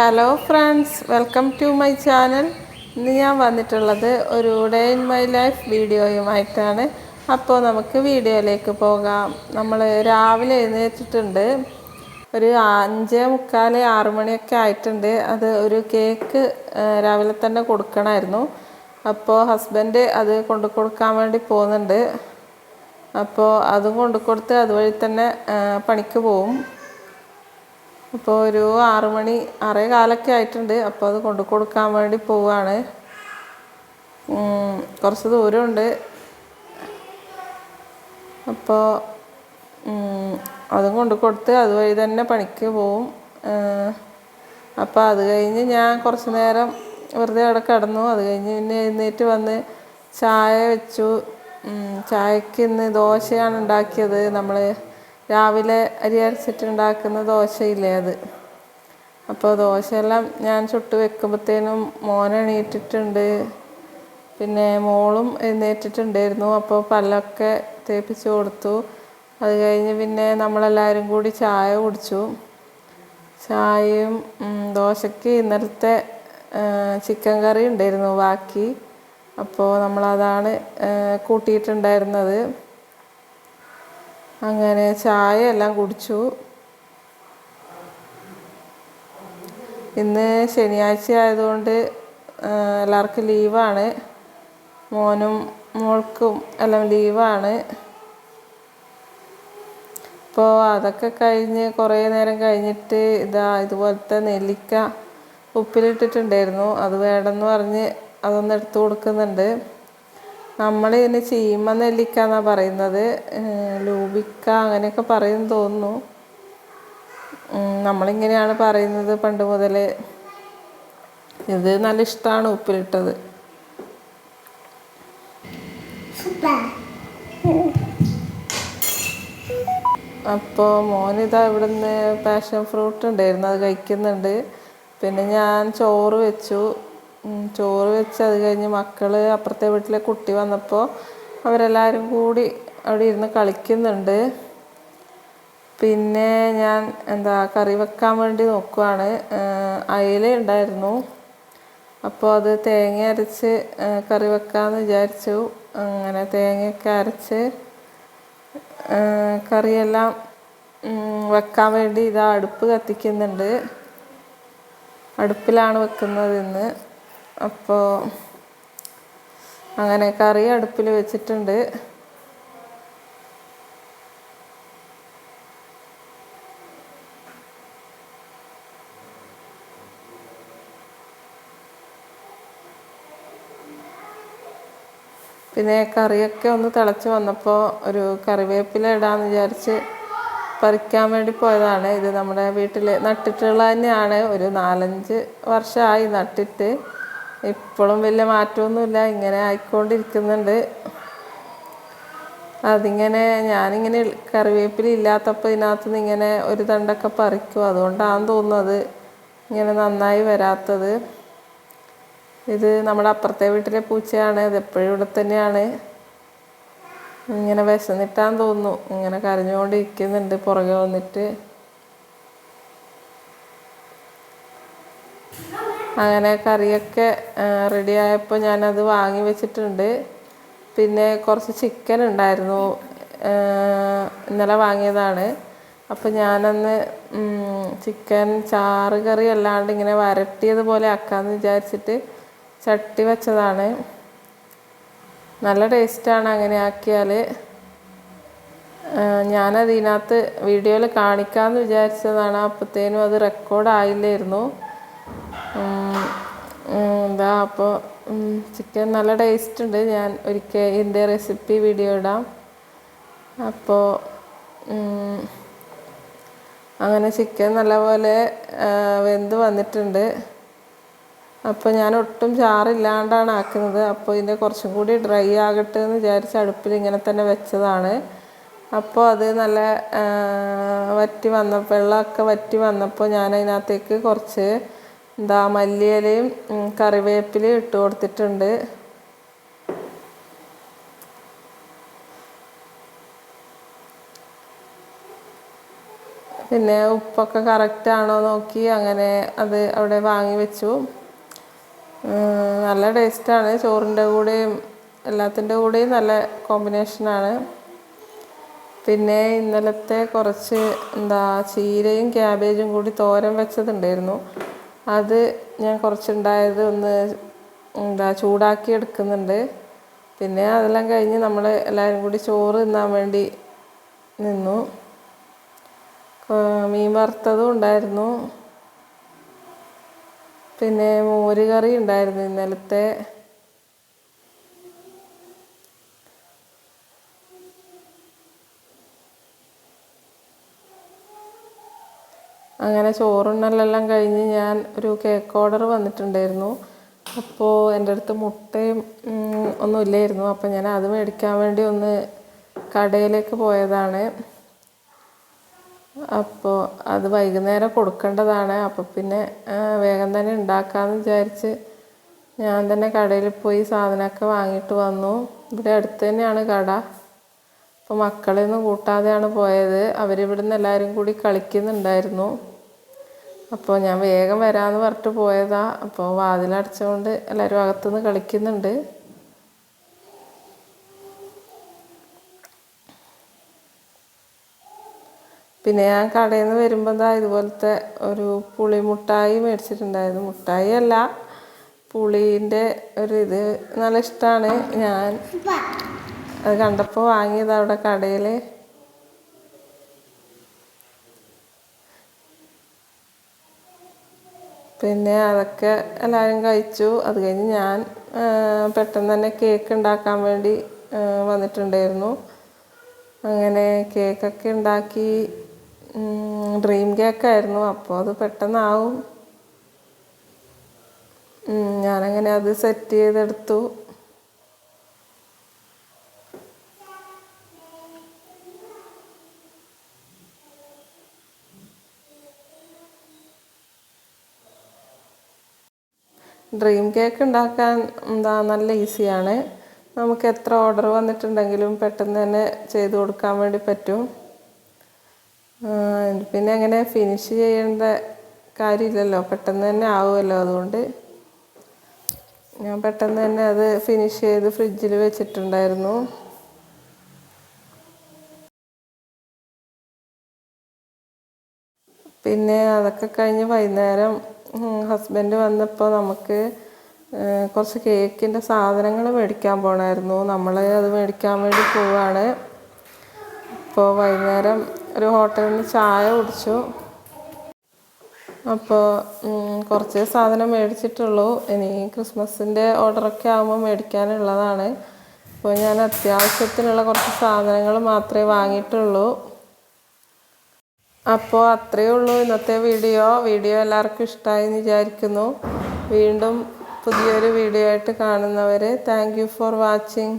Hello friends welcome to my channel ഇന്ന് ഞാൻ വന്നിട്ടുള്ളത് ഒരു ഡേ ഇൻ മൈ ലൈഫ് വീഡിയോയുമായിട്ടാണ് അപ്പോൾ നമുക്ക് വീഡിയോയിലേക്ക് പോകാം. നമ്മൾ രാവിലെ എഴുന്നേറ്റിട്ടുണ്ട്. ഒരു അഞ്ച് മുക്കാൽ ആറ് മണിയൊക്കെ ആയിട്ടുണ്ട്. അത് ഒരു കേക്ക് രാവിലെ തന്നെ കൊടുക്കണമായിരുന്നു അപ്പോൾ ഹസ്ബൻഡ് അത് കൊണ്ടു കൊടുക്കാൻ വേണ്ടി പോകുന്നുണ്ട്. അപ്പോൾ അത് കൊണ്ടു കൊടുത്ത് അതുവഴി തന്നെ പണിക്ക് പോവും. അപ്പോൾ ഒരു ആറ് മണി ആറേ കാലൊക്കെ ആയിട്ടുണ്ട്. അപ്പോൾ അത് കൊണ്ടു കൊടുക്കാൻ വേണ്ടി പോവാണ്. കുറച്ച് ദൂരമുണ്ട്. അപ്പോൾ അതും കൊണ്ടു കൊടുത്ത് അതുവഴി തന്നെ പണിക്ക് പോവും. അപ്പോൾ അത് കഴിഞ്ഞ് ഞാൻ കുറച്ച് നേരം വെറുതെ അവിടെ കിടന്നു. അത് കഴിഞ്ഞ് പിന്നെ എഴുന്നേറ്റ് വന്ന് ചായ വെച്ചു. ചായക്ക് ഇന്ന് ദോശയാണ് ഉണ്ടാക്കിയത്. നമ്മൾ രാവിലെ അരി അരച്ചിട്ട് ഉണ്ടാക്കുന്ന ദോശയില്ലേ അത്? അപ്പോൾ ദോശയെല്ലാം ഞാൻ ചുട്ട് വെക്കുമ്പോഴത്തേനും മോൻ എണീറ്റിട്ടുണ്ട്. പിന്നെ മോളും എഴുന്നേറ്റിട്ടുണ്ടായിരുന്നു. അപ്പോൾ പല്ലൊക്കെ തേപ്പിച്ച് കൊടുത്തു. അത് കഴിഞ്ഞ് പിന്നെ നമ്മളെല്ലാവരും കൂടി ചായ കുടിച്ചു. ചായയും ദോശയ്ക്ക് ഇന്നലത്തെ ചിക്കൻ കറി ഉണ്ടായിരുന്നു ബാക്കി അപ്പോൾ നമ്മളതാണ് കൂട്ടിയിട്ടുണ്ടായിരുന്നത്. അങ്ങനെ ചായ എല്ലാം കുടിച്ചു. ഇന്ന് ശനിയാഴ്ച ആയതുകൊണ്ട് എല്ലാവർക്കും ലീവാണ്. മോനും മോൾക്കും എല്ലാം ലീവാണ്. അപ്പോൾ അതൊക്കെ കഴിഞ്ഞ് കുറേ നേരം കഴിഞ്ഞിട്ട് ഇതാ ഇതുപോലത്തെ നെല്ലിക്ക ഉപ്പിലിട്ടിട്ടുണ്ടായിരുന്നു. അത് വേണമെന്ന് പറഞ്ഞ് അതൊന്ന് എടുത്തു കൊടുക്കുന്നുണ്ട്. നമ്മൾ ഇതിന് ചീമ നെല്ലിക്ക എന്നാണ് പറയുന്നത് ലൂബിക്ക അങ്ങനെയൊക്കെ പറയുന്നു തോന്നുന്നു. നമ്മളിങ്ങനെയാണ് പറയുന്നത് പണ്ട് മുതൽ ഇത് നല്ല ഇഷ്ടമാണ് ഉപ്പിലിട്ടത്. അപ്പോൾ മോനിതാ ഇവിടുന്ന് പാഷൻ ഫ്രൂട്ട് ഉണ്ടായിരുന്നു അത് കഴിക്കുന്നുണ്ട്. പിന്നെ ഞാൻ ചോറ് വെച്ചു. ചോറ് വെച്ച് അത് കഴിഞ്ഞ് മക്കൾ അപ്പുറത്തെ വീട്ടിലെ കുട്ടി വന്നപ്പോൾ അവരെല്ലാവരും കൂടി അവിടെ ഇരുന്ന് കളിക്കുന്നുണ്ട്. പിന്നെ ഞാൻ എന്താ കറി വെക്കാൻ വേണ്ടി നോക്കുവാണ്. അയില ഉണ്ടായിരുന്നു. അപ്പോൾ അത് തേങ്ങ അരച്ച് കറി വെക്കാമെന്ന് വിചാരിച്ചു. അങ്ങനെ തേങ്ങയൊക്കെ അരച്ച് കറിയെല്ലാം വെക്കാൻ വേണ്ടി ഇതാ അടുപ്പ് കത്തിക്കുന്നുണ്ട്. അടുപ്പിലാണ് വെക്കുന്നത് ഇന്ന്. അപ്പോൾ അങ്ങനെ കറി അടുപ്പിൽ വെച്ചിട്ടുണ്ട്. പിന്നെ കറിയൊക്കെ ഒന്ന് തിളച്ച് വന്നപ്പോൾ ഒരു കറിവേപ്പില ഇടാമെന്ന് വിചാരിച്ച് പറിക്കാൻ വേണ്ടി പോയതാണ്. ഇത് നമ്മുടെ വീട്ടിൽ നട്ടിട്ടുള്ള തന്നെയാണ്. ഒരു നാലഞ്ച് വർഷമായി നട്ടിട്ട്. ഇപ്പോഴും വലിയ മാറ്റമൊന്നുമില്ല. ഇങ്ങനെ ആയിക്കൊണ്ടിരിക്കുന്നുണ്ട്. അതിങ്ങനെ ഞാനിങ്ങനെ കറിവേപ്പില ഇല്ലാത്തപ്പോൾ ഇതിനകത്ത് നിന്ന് ഇങ്ങനെ ഒരു തണ്ടൊക്കെ പറിക്കും. അതുകൊണ്ടാണ് തോന്നുന്നത് ഇങ്ങനെ നന്നായി വരാത്തത്. ഇത് നമ്മുടെ അപ്പുറത്തെ വീട്ടിലെ പൂച്ചയാണ്. ഇത് എപ്പോഴും ഇവിടെ തന്നെയാണ്. ഇങ്ങനെ വിശന്നിട്ടാന്ന് തോന്നുന്നു. ഇങ്ങനെ കരഞ്ഞുകൊണ്ടിരിക്കുന്നുണ്ട് പുറകെ വന്നിട്ട്. അങ്ങനെ കറിയൊക്കെ റെഡിയായപ്പോൾ ഞാനത് വാങ്ങി വെച്ചിട്ടുണ്ട്. പിന്നെ കുറച്ച് ചിക്കൻ ഉണ്ടായിരുന്നു ഇന്നലെ വാങ്ങിയതാണ്. അപ്പോൾ ഞാനന്ന് ചിക്കൻ ചാറ് കറി അല്ലാണ്ട് ഇങ്ങനെ വരട്ടിയതുപോലെ ആക്കാമെന്ന് വിചാരിച്ചിട്ട് ചട്ടി വെച്ചതാണ്. നല്ല ടേസ്റ്റാണ് അങ്ങനെ ആക്കിയാൽ ഞാനതിനകത്ത് വീഡിയോയിൽ കാണിക്കാമെന്ന് വിചാരിച്ചതാണ് അപ്പോഴത്തേനും അത് റെക്കോർഡ് ആയില്ലായിരുന്നു ഉം, ഉം, എന്താ അപ്പോൾ ചിക്കൻ നല്ല ടേസ്റ്റ് ഉണ്ട്. ഞാൻ ഒരിക്കൽ ഇതിന്റെ റെസിപ്പി വീഡിയോ ഇടാം. അപ്പോൾ അങ്ങനെ ചിക്കൻ നല്ലപോലെ വെന്ത് വന്നിട്ടുണ്ട്. അപ്പോൾ ഞാൻ ഒട്ടും ചാറില്ലാണ്ടാണ് ആക്കുന്നത്. അപ്പോൾ ഇതിന്റെ കുറച്ചും കൂടി ഡ്രൈ ആകട്ടെ എന്ന് വിചാരിച്ച് അടുപ്പിൽ ഇങ്ങനെ തന്നെ വെച്ചതാണ്. അപ്പോൾ അത് നല്ല വറ്റി വന്ന വെള്ളമൊക്കെ വറ്റി വന്നപ്പോൾ ഞാൻ അതിനകത്തേക്ക് കുറച്ച് എന്താ മല്ലിയിലയും കറിവേപ്പിലയും ഇട്ട് കൊടുത്തിട്ടുണ്ട്. പിന്നെ ഉപ്പൊക്കെ കറക്റ്റ് ആണോ നോക്കി അങ്ങനെ അത് അവിടെ വാങ്ങി വെച്ചു. നല്ല ടേസ്റ്റാണ് ചോറിന്റെ കൂടെയും എല്ലാത്തിന്റെ കൂടെയും നല്ല കോമ്പിനേഷനാണ് പിന്നെ ഇന്നലത്തെ കുറച്ച് എന്താ ചീരയും ക്യാബേജും കൂടി തോരൻ വെച്ചതുണ്ടായിരുന്നു. അത് ഞാൻ കുറച്ചുണ്ടായത് ഒന്ന് എന്താ ചൂടാക്കി എടുക്കുന്നുണ്ട് പിന്നെ അതെല്ലാം കഴിഞ്ഞ് നമ്മൾ എല്ലാവരും കൂടി ചോറ് തിന്നാൻ വേണ്ടി നിന്നു. മീൻ വറുത്തതും ഉണ്ടായിരുന്നു. പിന്നെ മോര് കറി ഉണ്ടായിരുന്നു ഇന്നലത്തെ. അങ്ങനെ ചോറുണ്ണലെല്ലാം കഴിഞ്ഞ് ഞാൻ ഒരു കേക്ക് ഓർഡർ വന്നിട്ടുണ്ടായിരുന്നു. അപ്പോൾ എന്റെ അടുത്ത് മുട്ടയും ഒന്നും ഇല്ലായിരുന്നു. അപ്പോൾ ഞാൻ അത് മേടിക്കാൻ വേണ്ടി ഒന്ന് കടയിലേക്ക് പോയതാണ്. അപ്പോൾ അത് വൈകുന്നേരം കൊടുക്കേണ്ടതാണ്. അപ്പോൾ പിന്നെ വേഗം തന്നെ ഉണ്ടാക്കാമെന്ന് വിചാരിച്ച് ഞാൻ തന്നെ കടയിൽ പോയി സാധനമൊക്കെ വാങ്ങിയിട്ട് വന്നു. ഇവിടെ അടുത്ത് തന്നെയാണ് കട. അപ്പോൾ മക്കളെയൊന്നും കൂട്ടാതെയാണ് പോയത്. അവരിവിടുന്ന് എല്ലാവരും കൂടി കളിക്കുന്നുണ്ടായിരുന്നു. അപ്പോൾ ഞാൻ വേഗം വരാമെന്ന് പറഞ്ഞിട്ട് പോയതാ. അപ്പോൾ വാതിലടച്ചുകൊണ്ട് എല്ലാവരും അകത്തുനിന്ന് കളിക്കുന്നുണ്ട്. പിന്നെ ഞാൻ കടയിൽ നിന്ന് വരുമ്പോൾ എന്താ ഇതുപോലത്തെ ഒരു പുളി മുട്ടായി മേടിച്ചിട്ടുണ്ടായിരുന്നു. മുട്ടായി അല്ല പുളീന്റെ ഒരു ഇത്. നല്ല ഇഷ്ടമാണ് ഞാൻ അത് കണ്ടപ്പോൾ വാങ്ങിയത് അവിടെ കടയിൽ പിന്നെ അതൊക്കെ എല്ലാവരും കഴിച്ചു. അത് കഴിഞ്ഞ് ഞാൻ പെട്ടെന്ന് തന്നെ കേക്ക് ഉണ്ടാക്കാൻ വേണ്ടി വന്നിട്ടുണ്ടായിരുന്നു. അങ്ങനെ കേക്കൊക്കെ ഉണ്ടാക്കി ഡ്രീം കേക്കായിരുന്നു അപ്പോൾ അത് പെട്ടെന്നാവും. ഞാനങ്ങനെ അത് സെറ്റ് ചെയ്തെടുത്തു. ഡ്രീം കേക്ക് ഉണ്ടാക്കാൻ എന്താ നല്ല ഈസിയാണ് നമുക്ക് എത്ര ഓർഡർ വന്നിട്ടുണ്ടെങ്കിലും പെട്ടെന്ന് തന്നെ ചെയ്ത് കൊടുക്കാൻ വേണ്ടി പറ്റും. പിന്നെ അങ്ങനെ ഫിനിഷ് ചെയ്യേണ്ട കാര്യമില്ലല്ലോ. പെട്ടെന്ന് തന്നെ ആവുമല്ലോ അതുകൊണ്ട്. ഞാൻ പെട്ടെന്ന് തന്നെ അത് ഫിനിഷ് ചെയ്ത് ഫ്രിഡ്ജിൽ വെച്ചിട്ടുണ്ടായിരുന്നു. പിന്നെ അതൊക്കെ കഴിഞ്ഞ് വൈകുന്നേരം ഹസ്ബൻഡ് വന്നപ്പോൾ നമുക്ക് കുറച്ച് കേക്കിന്റെ സാധനങ്ങൾ മേടിക്കാൻ പോകണമായിരുന്നു നമ്മൾ അത് മേടിക്കാൻ വേണ്ടി പോവാണ്. അപ്പോൾ വൈകുന്നേരം ഒരു ഹോട്ടലിൽ നിന്ന് ചായ കുടിച്ചു. അപ്പോൾ കുറച്ച് സാധനം മേടിച്ചിട്ടുള്ളൂ. ഇനി ക്രിസ്മസിന്റെ ഓർഡറൊക്കെ ആകുമ്പോൾ മേടിക്കാനുള്ളതാണ്. അപ്പോൾ ഞാൻ അത്യാവശ്യത്തിനുള്ള കുറച്ച് സാധനങ്ങൾ മാത്രമേ വാങ്ങിയിട്ടുള്ളൂ. അപ്പോൾ അത്രയേ ഉള്ളൂ ഇന്നത്തെ വീഡിയോ. വീഡിയോ എല്ലാവർക്കും ഇഷ്ടമായി എന്ന് വിചാരിക്കുന്നു. വീണ്ടും പുതിയൊരു വീഡിയോ ആയിട്ട് കാണുന്നവരെ താങ്ക് യു ഫോർ വാച്ചിങ്.